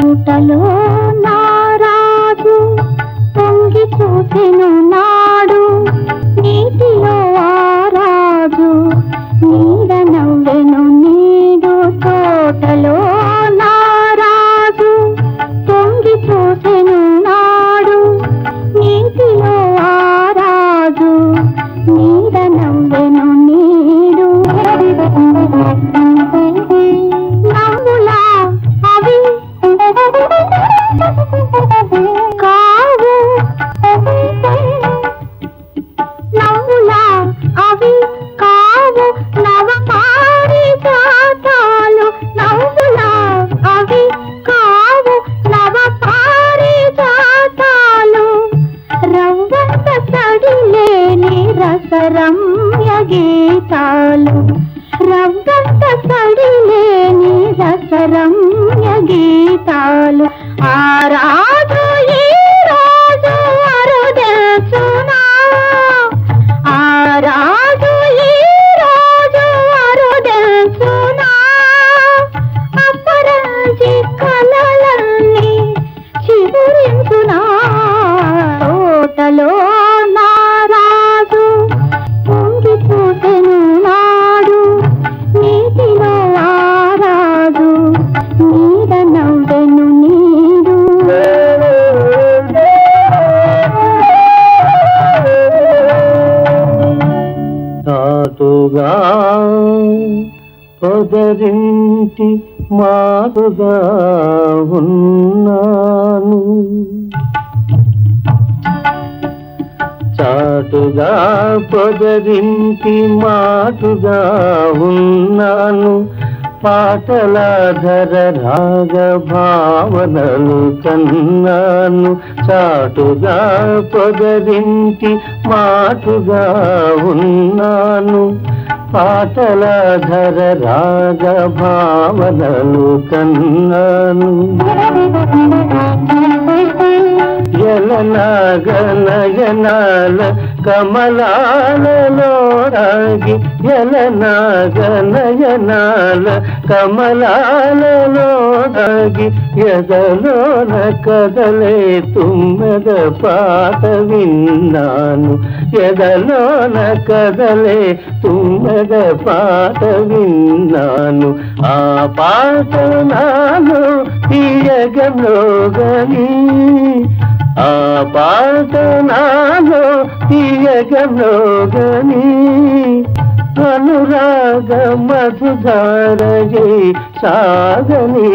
మూటలో నారాజు పొంగి చూసెను నాడు నీటిలో ఆరాజు నీడ నవ్వెను నీడు తోటలో గీతాలు రవ్వంత తడిలేని రసరమ్య గీతాలు. ఆ రాజు ఈ రాజు అరుదెల్చునా ఆ రాజు ఈ రాజు అరుదెల్చునా అపరాజి కలలన్నీ చిగురించునా? తోటలో తాటుగా పొదరింటి మాతుగా ఉన్నాను. చాటుగా పొదరింటి మాటుగా ఉన్నాను. పాటల ధర రాగ భావనలు కన్నాను చాటుగా పొదరింటి మాటుగా ఉన్నాను. పాటల ధర రాగ భావనలు కన్నాను జలనాగనయనాల కమలాలలో రాగి జలనాగనయనాల కమలాలలో రాగి ఎదలోన కదలే తుమ్మెద పాట విన్నాను. ఎదలోన కదలే తుమ్మెద పాట విన్నాను. ఆ పాట నాలో తీయగలోగని ఆ పాట నా జగలోగని అనురాగ మధుధారజే సాగని.